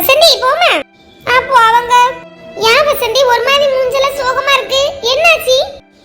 வசந்தி போமா அப்போ அவங்க ஏன் வசந்தி ஒரு மாதிரி மூஞ்சல சோகமா இருக்கு? என்னாச்சு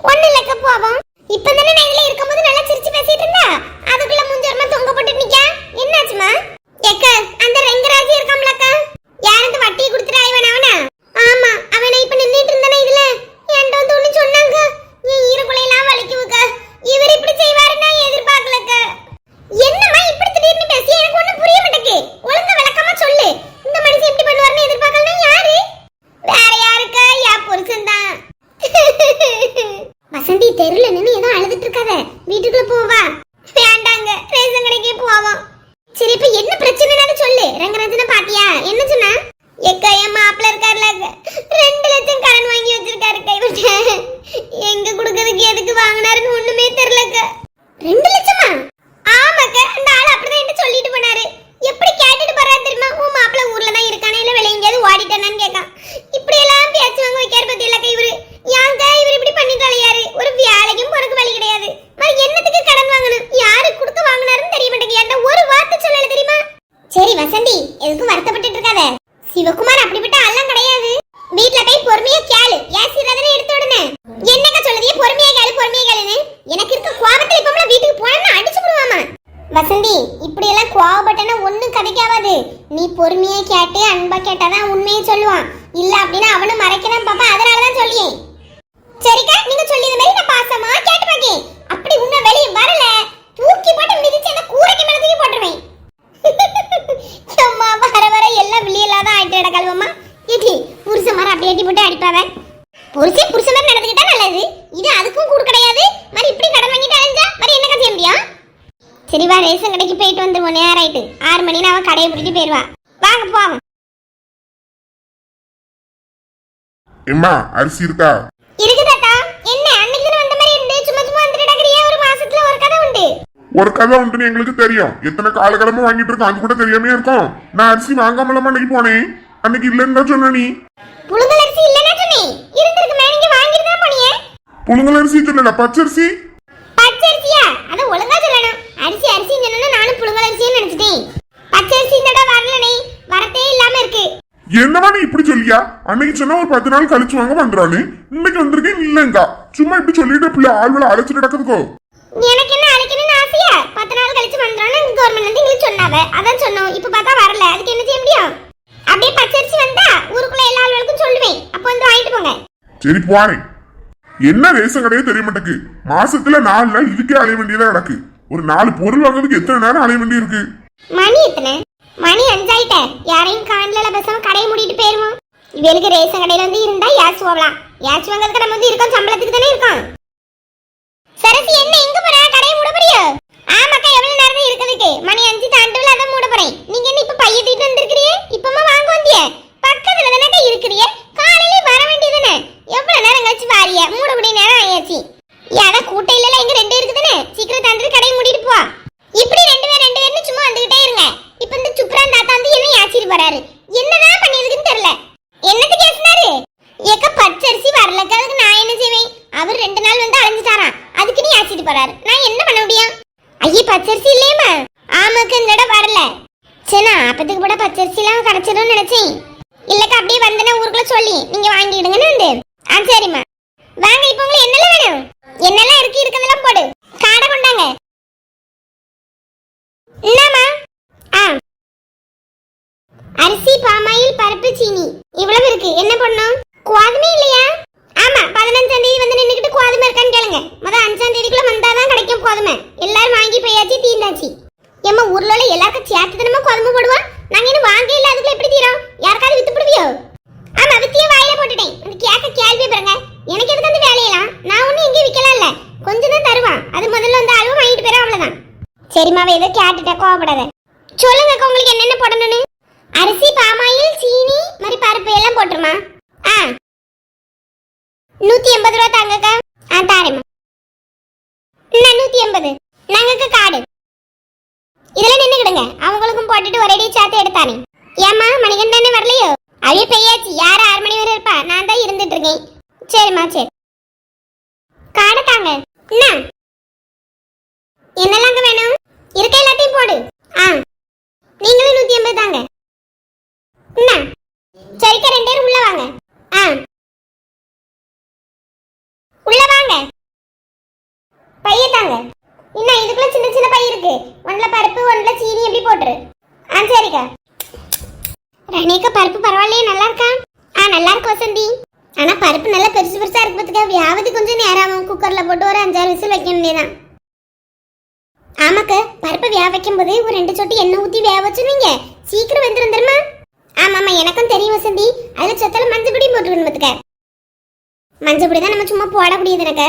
ஒண்ணு இல்லக்க போவோம் இப்பதானே நான் இதுல இருக்கும்போது நல்லா சிரிச்சு பேசிட்டு இருந்தா அதுக்குள்ள மூஞ்சரமா தொங்க போட்டு நிக்கா என்னாச்சுமா எக்க அந்த ரெங்கராஜி இருக்காம்லக்கா யாருக்கு வட்டி கொடுத்துட்டு இவன் அவனா ஆமா அவனை இப்ப நின்னுட்டு இருந்தானே இதுல என்கிட்ட வந்து ஒண்ணு சொன்னாங்க என் ஈரக்குலையெல்லாம் வலிக்குவுக்க இவர் இப்படி செய்வாருன்னு நான் எதிர்பார்க்கலக்க என்னம்மா இப்படி திடீர்னு பேசி எனக்கு ஒண்ணும் புரிய மாட்டேங்குது ஒழுங்கா விளக்கமா சொல்லு இந்த மனுஷன் இப்படி பண்ணுவாருன்னு எதிர்பார்க்கலன்னா யாரு வேற யாருக்கா யா புருஷன் தான் வசந்தி தெருல நின்னு ஏதோ அழுதுட்டு இருக்காத வீட்டுக்குள்ள போவா வேண்டாங்க ரேஷன் கடைக்கே போவோம் சரி இப்ப என்ன பிரச்சனைன்னு சொல்லு ரங்கராஜன பாத்தியா என்ன சொன்னா எக்கா என் மாப்பிள்ள இருக்காருல ரெண்டு லட்சம் கடன் வாங்கி வச்சிருக்காரு கைவிட்ட எங்க கொடுக்கறதுக்கு எதுக்கு வாங்கினாருன்னு ஒண்ணுமே தெரியலக்க ரெண்டு லட்சமா? ஆமாக்க அந்த ஆள் அப்படிதான் என்ன சொல்லிட்டு போனாரு. எப்படி கேட்டுட்டு போறாரு தெரியுமா? உன் மாப்பிள்ள ஊர்ல தான் இருக்கானே? இல்ல வெளிய எங்கேயாவது ஓடிட்டானான்னு கேட்கான். இப்படி எல்லாம் பேச்சு வாங்க வைக்காரு பத்தி இவரு? யாங்க இவர் இப்படி பண்ணி தொலையாரு ஒரு வேலைக்கும் போறதுக்கு வழி கிடையாது. மறு என்னத்துக்கு கடன் வாங்கணும்? யாரு கொடுக்க வாங்கினாருன்னு தெரிய மாட்டேங்குது. என்கிட்ட ஒரு வார்த்தை சொல்லல தெரியுமா? சரி வசந்தி எதுக்கும் வருத்தப்பட்டுட்டு இருக்காத. சிவகுமார் அப்படிப்பட்ட ஆள்லாம் கிடையாது. வீட்ல போய் பொறுமையா கேளு. ஏசிரதனை எடுத்த உடனே என்னக்கா சொல்லுதியே பொறுமையா கேளு பொறுமையா கேளுன்னு எனக்கு இருக்க கோபத்துல இப்ப வீட்டுக்கு போனா அடிச்சு விடுவாமா வசந்தி இப்படி எல்லாம் கோவப்பட்டனா ஒண்ணும் கதைக்காவாது. நீ பொறுமையா கேட்டு அன்பா கேட்டாதான் உண்மையை சொல்லுவான். இல்ல அப்படின்னா அவனும் மறைக்கதான் பாப்பா அதனாலதான் சொல்லியே. சரிக்கா நீங்க சொல்லியது மாதிரி நான் பாசமா கேட்டு பாக்கேன் அப்படி உன்ன வெளிய வரல தூக்கி போட்டு மிதிச்சு அந்த கூரைக்கு மேல தூக்கி போட்டுருவேன் அம்மா வர வர எல்லாம் வெளியில தான் ஆயிட்டு கல்வம்மா ஏடி புருஷன் மரம் அப்படி ஏட்டி போட்டு அடிப்பாவ புருஷன் புருஷன் மாதிரி நடந்துக்கிட்டா நல்லது இது அதுக்கும் கூடு கிடையாது மாதிரி இப்படி கடன் வாங்கிட்டு அலைஞ்சா மாதிரி என்ன செய்ய முடியும் சரி வா ரேஷன் கடைக்கு போயிட்டு வந்துருவோம் நேரம் ஆயிட்டு ஆறு மணி பிடிட்டு போயிடுவா வாங்க போவோம். எம்மா அரிசி இருக்கா? இருக்கு தாத்தா என்ன அன்னைக்கு தானே வந்த மாதிரி இருந்து சும்மா சும்மா வந்துட்டு கிடக்குறியே ஒரு மாசத்துல ஒரு கதை உண்டு. ஒரு கதை உண்டுன்னு எங்களுக்கு தெரியும். எத்தனை காலகாலமா வாங்கிட்டு இருக்கோம். அது கூட தெரியாமே இருக்கும். நான் அரிசி வாங்காமலாமா அன்னைக்கு போனேன். அன்னைக்கு இல்லைன்னு தான் சொன்ன நீ. புழுங்கல் அரிசி இல்லைன்னா சொன்னேன் இருந்திருக்குமே நீங்க வாங்கிட்டு தான் போனீங்க புழுங்கல் அரிசி சொல்லல பச்சரிசி? பச்சை அரிசியா அத ஒழுங்கா சொல்லணும். அரிசி அரிசி சொன்னா நானும் புழுங்கல் அரிசின்னு நினைச்சிட்டேன். பச்சை அரிசி இந்த தடவை வரலனே வரத்தே இல்லாம இருக்கு. என்னவா நீ இப்படி சொல்லியா? அன்னைக்கு சொன்னா ஒரு பத்து நாள் கழிச்சு வாங்க பண்றான்னு. இன்னைக்கு வந்திருக்கேன் இல்லைங்கா. சும்மா இப்படி சொல்லிட்டு பிள்ளை ஆள்வளை அழைச்சிட்டு நடக்குதுக்கோ எனக்கு என்ன அழைக்கணும்னு ஆசையா? பத்து நாள் கழிச்சு வந்தோன்னு கவர்மெண்ட்ல இருந்து எங்களுக்கு சொன்னாவ அதான் சொன்னோம். இப்ப பார்த்தா வரல. அதுக்கு என்ன செய்ய முடியும்? அப்படியே பச்சை அரிசி வந்தா ஊருக்குள்ள எல்லா ஆளுகளுக்கும் சொல்லுவேன். அப்ப வந்து வாங்கிட்டு போங்க. சரி போறேன். என்ன ரேஷன் கடையே தெரிய மாட்டேக்கு மாசத்துல நாலு நாள் இதுக்கே அலைய வேண்டியதா கிடக்கு. ஒரு நாலு பொருள் வாங்குறதுக்கு எத்தனை நேரம் அலைய வேண்டி இருக்கு மணி எத்தனை? மணி அஞ்சாயிட்ட. யாரையும் காணல பேசாம கடையை மூடிட்டு போயிருவோம். இவளுக்கு ரேஷன் கடையில வந்து இருந்தா யாச்சு போகலாம் நம்ம வந்து இருக்கோம் சம்பளத்துக்கு தானே இருக்கோம் சரசி என்ன எங்க போற கடையை மூட போறியோ ஆமாக்கா எவ்வளவு நேரம் தான் இருக்கிறதுக்கு மணி அஞ்சு தாண்டுல அதான் மூட போறேன் நீங்க என்ன இப்ப பைய தூக்கிட்டு வந்திருக்கிறியே இப்பமா வாங்க வந்திய பக்கத்துல தானே இருக்கிறியே காலையில வர வேண்டியதுதானே எவ்வளவு நேரம் கழிச்சு வாரிய மூட முடிய நேரம் ஆயாச்சு யாரா கூட்ட இல்லல எங்க ரெண்டு இருக்குதானே சீக்கிரம் தாண்டு கடையை மூடிட்டு போ இப்படி ரெண்டு பேர் ரெண்டு பேர்னு சும்மா வந்துகிட்டே இருங்க இப்ப இந்த சுப்ரான் தாத்தா வந்து என்ன யாச்சிட்டு என்னதான் பண்ணிருக்குன்னு தெரியல. என்னத்துக்கு ஏசினாரு ஏக்க பச்சரிசி வரலக்கு அதுக்கு நான் என்ன செய்வேன்? அவர் ரெண்டு நாள் வந்து அலைஞ்சிட்டாராம். அதுக்கு நீ ஆச்சிட்டு போறாரு. நான் என்ன பண்ண முடியும்? ஐயே பச்சரிசி இல்லையம்மா. ஆமாக்கு இந்த இடம் வரல. சரி நான் அப்பத்துக்கு கூட பச்சரிசி எல்லாம் கிடைச்சிடும் நினைச்சேன். இல்லக்கா அப்படியே வந்தேன்னா ஊருக்குள்ள சொல்லி நீங்க வாங்கிடுங்கன்னு வந்து. ஆ சரிம்மா. வாங்க இப்போ உங்களுக்கு என்னெல்லாம் வேணும்? என்னெல்லாம் இருக்கு இருக்கிறதெல்லாம் போடு காடை கொண்டாங்க என்னம்மா ஆ அரிசி பாமாயில் பருப்பு சீனி. இவ்வளவு இருக்கு. என்ன பண்ணும்? கோதுமை இல்லையா? ஆமா பதினஞ்சாம் தேதி வந்து நின்னுக்கிட்டு கோதுமை இருக்கான்னு கேளுங்க. முத அஞ்சாம் தேதிக்குள்ள வந்தாதான் கிடைக்கும் கோதுமை எல்லாரும் வாங்கி போயாச்சு தீந்தாச்சு ஏம்மா ஊர்ல உள்ள எல்லாருக்கும் சேர்த்து தானமா கோதுமை போடுவா? நாங்க இன்னும் வாங்க இல்ல. அதுக்குள்ள எப்படி தீரும்? யாருக்காவது வித்து போடுவியோ? ஆமா வித்தியே வாயில போட்டுட்டேன். அந்த கேட்க கேள்வி பாருங்க. எனக்கு எதுக்கு அந்த வேலையெல்லாம்? நான் ஒன்னும் எங்கேயும் விக்கலாம் இல்ல. கொஞ்சம் தான் தருவான். அது முதல்ல வந்து அளவு வாங்கிட்டு போயிடும் அவ்வளவுதான். சரிம்மாவே ஏதோ கேட்டுட்டா கோவப்படாத. சொல்லுங்க உங்களுக்கு என்னென்ன போடணும்னு? அரிசி பாமாயில் சீனி மாதிரி பருப்பு எல்லாம் போட்டுருமா? ஆ. நூத்தி எண்பது ரூபா தாங்கக்கா. ஆ தாரேம்மா. நான் நூத்தி எண்பது. நாங்கக்கா காடு. இதெல்லாம் நின்னுக்கிடுங்க. அவங்களுக்கும் போட்டுட்டு ஒரேடி சேர்த்து எடுத்தானே. ஏம்மா மணிகன் தானே வரலையோ? அழிய பெய்யாச்சு யார் ஆறு மணி வரை இருப்பா? நான் தான் இருந்துட்டு இருக்கேன் சரிம்மா சரி. காடை தாங்க. என்ன என்னெல்லாம் வேணும்? இருக்க எல்லாத்தையும் போடு. ஆ. நீங்களும் நூத்தி எண்பது தாங்க. என்ன? சரிக்க ரெண்டு பேரும் உள்ள வாங்க. ஆ. உள்ள வாங்க. பைய தாங்க. என்ன இதுக்குள்ள சின்ன சின்ன பை இருக்கு. ஒன்ல பருப்பு ஒன்ல சீனி எப்படி போட்டுரு. ஆ சரிக்கா. ரணிக்கு பருப்பு பரவாயில்லையே நல்லா இருக்கா? ஆ நல்லா இருக்கு வசந்தி. ஆனா பருப்பு நல்லா பெருசு பெருசா இருக்கு பார்த்துக்க வியாபதி கொஞ்சம் நேரம் குக்கர்ல போட்டு ஒரு அஞ்சாறு விசில் வைக்க வேண்டியதான் ஆமாக்க பருப்பு வேக வைக்கும் போது ஒரு ரெண்டு சொட்டு எண்ணெய் ஊற்றி வேக வச்சுருவீங்க. சீக்கிரம் வெந்துடும் தெரியுமா? ஆமாம்மா எனக்கும் தெரியும் வசந்தி. அதில் சொத்தில் மஞ்சள் பொடி போட்டுருக்கணும் பார்த்துக்க மஞ்சள் பொடி தான் நம்ம சும்மா போடக்கூடியது எனக்கு.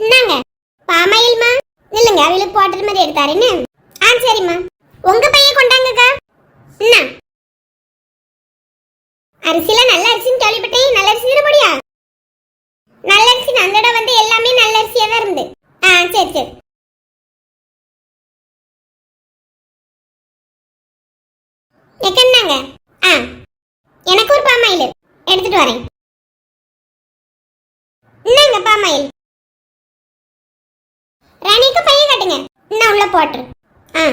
என்னங்க பாமாயில்மா. இல்லைங்க அவளுக்கு போட்டுற மாதிரி எடுத்தாருன்னு ஆ சரிம்மா உங்க பையன் கொண்டாங்கக்கா என்ன அரிசிலாம் நல்ல அரிசின்னு கேள்விப்பட்டேன் நல்ல அரிசி தானே போடியா நல்ல அரிசி அந்த இடம் வந்து எல்லாமே நல்ல அரிசியா தான் இருந்து ஆ சரி சரி என்னங்க ஆ எனக்கு ஒரு பாமாயில் எடுத்துட்டு வரேன் இந்தாங்க பாமாயில் ராணிக்கு பையன் கட்டுங்க. நான் உள்ள போட்டுரு ஆ.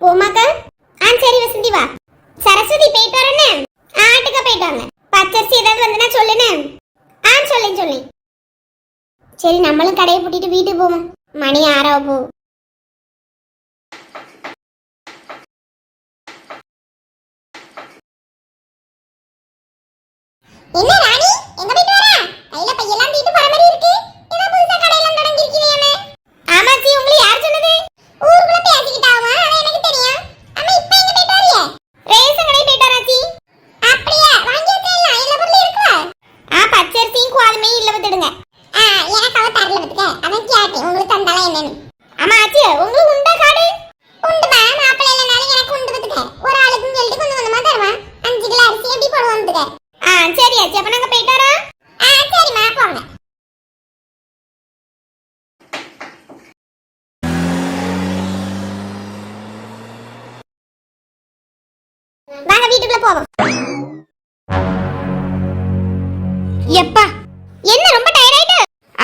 போமாக்கா ஆ சரி வசந்தி வா. சரஸ்வதி போயிட்டு வரேன்னு. ஆட்டுக்கா போயிட்டு வாங்க. பச்சரிசி ஏதாவது வந்துன்னா சொல்லுன்னு. ஆ சொல்லேன் சொல்லேன். சரி நம்மளும் கடையை பூட்டிட்டு வீட்டுக்கு போவோம். மணி ஆறாவ போகும் என்ன ராணி எங்க போயிட்டு வர கையில பையெல்லாம் தூக்கிட்டு போற மாதிரி இருக்கு ஏதோ புதுசா கடையெல்லாம் தொடங்கிருக்கீங்க ஆமாச்சி உங்களை யார் சொன்னது ஊருக்குள்ள பேசிக்கிட்டாவா அது எனக்கு தெரியும் அம்மா இப்போ எங்க போயிட்டு வரியே ரேஷன் கடை போயிட்டு வராச்சி அப்படியா வாங்கி வச்சிடலாம் எல்லா பொருளும் இருக்குவா ஆ பச்சரிசியும் கோதுமையும் இல்ல விட்டுடுங்க ஆ எனக்கு அவ தரல விட்டுக்க அதான் கேட்டேன் உங்களுக்கு தந்தாலாம் என்னன்னு ஆமா ஆச்சி உங்களுக்கு உண்டா காடு உண்டுமா மாப்பிள்ளை இல்லைனாலும் எனக்கு உண்டு விட்டுக்க ஒரு ஆளுக்குன்னு சொல்லிட்டு கொஞ்சம் கொஞ்சமா தருவான் அஞ்சு கிலோ அரிசி எப்படி போடுவோம் விட்டுக்க ஆ சரி ஆச்சி அப்ப நாங்க போயிட்டு வரோம் ஆ சரிம்மா போங்க வாங்க போவோம் எப்பா என்ன ரொம்ப டயர்ட் ஆயிட்டு?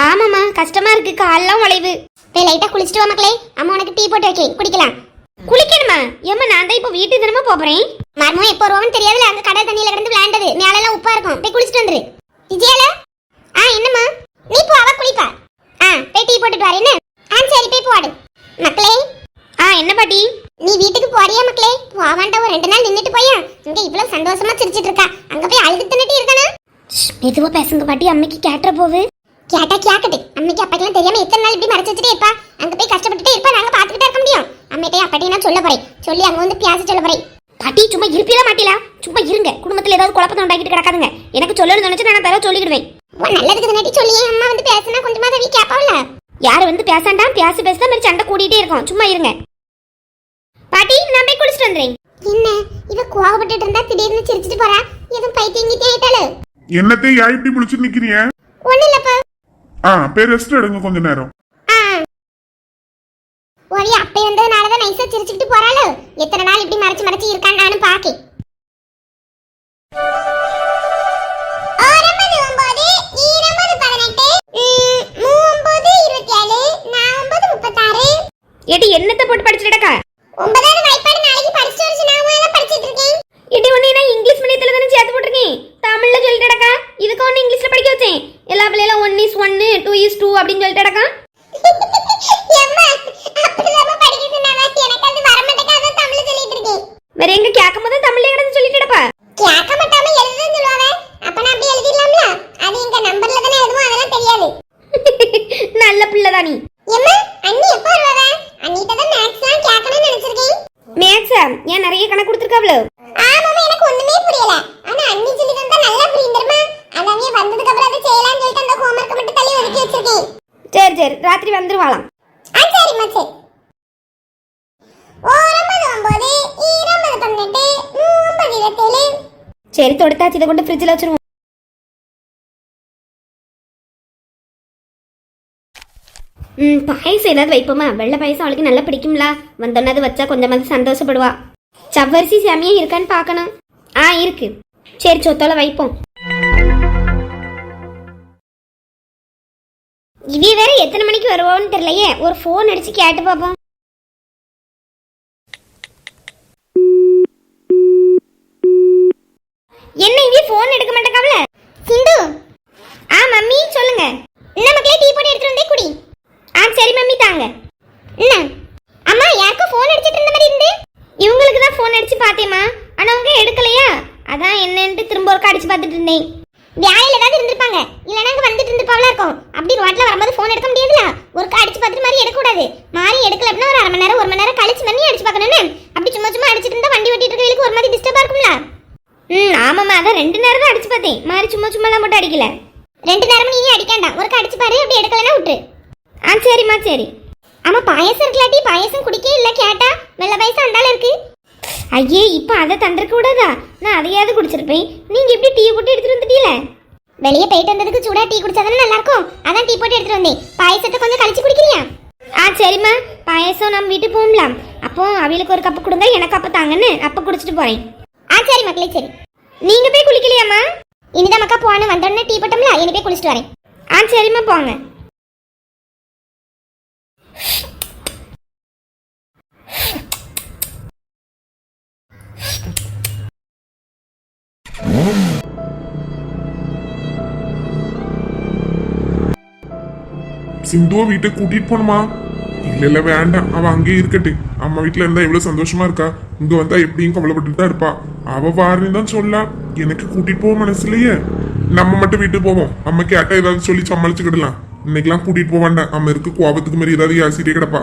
ஆமாமா கஷ்டமா இருக்கு கால்லாம் உழைவு. போய் லைட்டா குளிச்சிட்டு வா மக்களே. அம்மா உனக்கு டீ போட்டு வைக்கேன். குடிக்கலாம். குளிக்கணுமா? ஏமா நான் தான் இப்போ வீட்டு தினமா போறேன். மர்மம் எப்போ வருவோம்னு தெரியாதுல அங்க கடல் தண்ணியில கிடந்து விளையாண்டது. மேலெல்லாம் உப்பா இருக்கும். போய் குளிச்சிட்டு வந்துரு. விஜயால? ஆ என்னம்மா? நீ போ அவ குளிப்பா. ஆ போய் டீ போட்டுட்டு வரேன்னு ஆ சரி போய் போடு. மக்களே. ஆ என்ன பாட்டி நீ வீட்டுக்கு போறியா மக்களே? போவான்டா ஒரு ரெண்டு நாள் நின்னுட்டு போயா. இங்க இவ்வளவு சந்தோஷமா சிரிச்சிட்டு இருக்கா. அங்க போய் அழுது தின்னுட்டு இருக்கானா மெதுவா பேசுங்க பாட்டி. அம்மைக்கு கேட்டுற போவு. கேட்டா கேக்குது. அம்மைக்கு அப்பாக்கெல்லாம் தெரியாம எத்தனை நாள் இப்படி மறைச்சு வச்சுட்டே இருப்பா. அங்க போய் கஷ்டப்பட்டுட்டே இருப்பா. நாங்க பாத்துக்கிட்டே இருக்க முடியும். அம்மைட்டையும் அப்பாட்டையும் நான் சொல்ல போறேன். சொல்லி அங்க வந்து பேச சொல்ல போறேன். பாட்டி சும்மா இருப்பீங்களா மாட்டீங்களா சும்மா இருங்க. குடும்பத்துல ஏதாவது குழப்பத்தை உண்டாக்கிட்டு கிடக்காதுங்க. எனக்கு சொல்லணும்னு நினைச்சு நான் தர சொல்லிடுவேன் நல்லதுக்கு நட்டி சொல்லி. அம்மா வந்து பேசினா கொஞ்சமா தவி கேப்பாவில்ல யாரு வந்து பேசாண்டா பேச பேச மாதிரி சண்டை கூட்டிகிட்டே இருக்கும். சும்மா இருங்க. பாட்டி நான் போய் குளிச்சிட்டு வந்துறேன். என்ன? இவ கோவப்பட்டுட்டு இருந்தா திடீர்னு சிரிச்சிட்டு போறா? எதுவும் பைத்தியம் கிட்டே ஆயிட்டாளு என்னத்தை யா இப்படி முடிச்சு நிக்கிறீங்க? ஒண்ணு இல்லப்பா. ஆ போய் ரெஸ்ட் எடுங்க கொஞ்ச நேரம். ஒரே அப்பே வந்ததுனால தான் நைஸா சிரிச்சுக்கிட்டு போறாளு. எத்தனை நாள் இப்படி மறைச்சு மறைச்சு இருக்கான்னு நானும் பாக்கேன் ஏடி என்னத்தை போட்டு படிச்சுட்டக்கா ஒன்பதாவது வாய்ப்பாடு நாளைக்கு படிச்சு நான் எல்லாம் படிச்சிட்டு இருக்கேன். ஏடி ஒன்னு நான் இங்கிலீஷ் மீடியத்துல தானே சேர்த்து போட்டிருக்கேன். தமிழ்ல சொல்லிட்டடக்கா இதுக்கு ஒன்று இங்கிலீஷ்ல படிக்க வச்சேன். எல்லா பிள்ளைகளும் ஒன் இஸ் ஒன்னு டூ இஸ் டூ அப்படின்னு சொல்லிட்டடக்கா வேற எங்க கேட்கும் போது தமிழ்ல கிடந்து சொல்லிட்டடப்பா கேட்க மாட்டாம எழுதுன்னு சொல்லுவாங்க. அப்ப நான் அப்படி எழுதிடலாம்ல? அது எங்க நம்பர்ல தானே எழுதுவோம். அதெல்லாம் தெரியாது. நல்ல பிள்ளைதான் நீ எம்மா அண்ணி எப்போ வருவாங்க அண்ணிட்ட தான் மேக்ஸ்லாம் கேட்கணும்னு நினைச்சிருக்கேன் மேக்ஸா ஏன் நிறைய கணக்கு கொடுத்துருக்காவளோ? ஆமாமா எனக்கு ஒண்ணுமே புரியல. ஆனா அண்ணி சொல்லி தந்தா நல்லா புரியும் தெரியுமா? அதாவே வந்ததுக்கு அப்புறம் அதை செய்யலாம்னு சொல்லிட்டு அந்த ஹோம்வொர்க் மட்டும் தள்ளி ஒதுக்கி வச்சிருக்கேன். சரி சரி ராத்திரி வந்துருவாளாம். ஆ சரிம்மா சரி. ஓரம்பது ஒன்பது ஈரம்பது பன்னெண்டு மூம்பது இருபத்தேழு சரி தொடுத்தாச்சு இதை கொண்டு ஃப்ரிட்ஜில் வச்சிருவோம். ம் பாயசம் ஏதாவது வைப்போமா? வெள்ளை பாயசம் அவளுக்கு நல்லா பிடிக்கும்ல. வந்தோன்னே அது வச்சா கொஞ்சமாவது சந்தோஷப்படுவா. சவ்வரிசி சாமியா இருக்கான்னு பார்க்கணும். ஆ இருக்கு. சரி சொத்தோல வைப்போம். இவ வேற எத்தனை மணிக்கு வருவோன்னு தெரியலையே. ஒரு ஃபோன் அடிச்சு கேட்டு பார்ப்போம் என்ன இவ ஃபோன் எடுக்க மாட்டேக்காவல சிந்து ஆ மம்மி சொல்லுங்க இந்த மக்களே டீ போட்டு எடுத்துட்டு வந்தே குடி ஆ சரி மம்மி தாங்க என்ன அம்மா யாருக்கும் ஃபோன் அடிச்சிட்டு இருந்த மாதிரி இருந்து இவங்களுக்கு தான் ஃபோன் அடிச்சு பார்த்தேம்மா ஆனால் அவங்க எடுக்கலையா? அதான் என்னன்ட்டு திரும்ப ஒருக்கா அடிச்சு பார்த்துட்டு இருந்தேன். வேலையில ஏதாவது இருந்திருப்பாங்க. இல்லைன்னா அங்க வந்துட்டு இருந்திருப்பாவளா இருக்கும். அப்படி ரோட்ல வரும்போது ஃபோன் எடுக்க முடியாதுல. ஒரு அடிச்சு பார்த்துட்டு மாதிரி எடுக்கக்கூடாது. மாறி எடுக்கல அப்படின்னா ஒரு அரை மணி நேரம் ஒரு மணி நேரம் கழிச்சு பண்ணி அடிச்சு பார்க்கணும்னு. அப்படி சும்மா சும்மா அடிச்சிட்டு இருந்தா வண்டி ஓட்டிட்டு இருக்கவங்களுக்கு ஒரு மாதிரி டிஸ்டர்பா இருக்கும்ல. ம் ஆமாம்மா. அதான் ரெண்டு நேரம் தான் அடிச்சு பார்த்தேன். மாறி சும்மா சும்மாலாம் மட்டும் அடிக்கல. ரெண்டு நேரமும் நீ அடிக்காண்டாம் ஒரு அடிச்சு பாரு அப்படி எடுக்கலன்னா விட்டுரு. ஆ சரிம்மா சரி. ஆமா பாயசம் இருக்கலாட்டி பாயசம் குடிக்க இல்ல கேட்டா. வெள்ள பாயசம் அண்டால இருக்கு. ஐயே இப்போ அதை தந்திருக்க கூடாதா? நான் அதையாவது குடிச்சிருப்பேன். நீங்கள் எப்படி டீ போட்டு எடுத்துட்டு வந்துட்டீல? வெளியே போயிட்டு வந்ததுக்கு சூடா டீ குடிச்சாதானே நல்லா இருக்கும் அதான் டீ போட்டு எடுத்துட்டு வந்தேன். பாயசத்தை கொஞ்சம் கழிச்சு குடிக்கிறியா? ஆ சரிம்மா. பாயசம் நம்ம வீட்டுக்கு போகலாம் அப்போ அவளுக்கு ஒரு கப்பு கொடுங்க எனக்கு அப்போ தாங்கன்னு அப்போ குடிச்சிட்டு போகிறேன் ஆ சரி மக்களே சரி. நீங்கள் போய் குளிக்கலையாம்மா? இனிதான் மக்கா போன வந்தோடனே டீ போட்டோம்ல இனி போய் குளிச்சுட்டு வரேன். ஆ சரிம்மா போங்க. சிந்துவை வீட்டுக்கு கூட்டிட்டு போகணுமா இல்ல இல்ல வேண்டாம். அவ அங்கேயே இருக்கட்டு. அம்மா வீட்டுல இருந்தா எவ்வளவு சந்தோஷமா இருக்கா? இங்க வந்தா எப்படியும் கவலைப்பட்டு தான் இருப்பா. அவ வாருன்னு தான் சொல்லலாம் எனக்கு கூட்டிட்டு போக மனசுலயே. நம்ம மட்டும் வீட்டுக்கு போவோம். அம்மா கேட்டா ஏதாவது சொல்லி சமாளிச்சுக்கிடலாம். இன்னைக்கெல்லாம் கூட்டிட்டு போக வேண்டாம். அம்மா இருக்கு கோபத்துக்கு மாதிரி ஏதாவது யாசிட்டே கிடப்பா.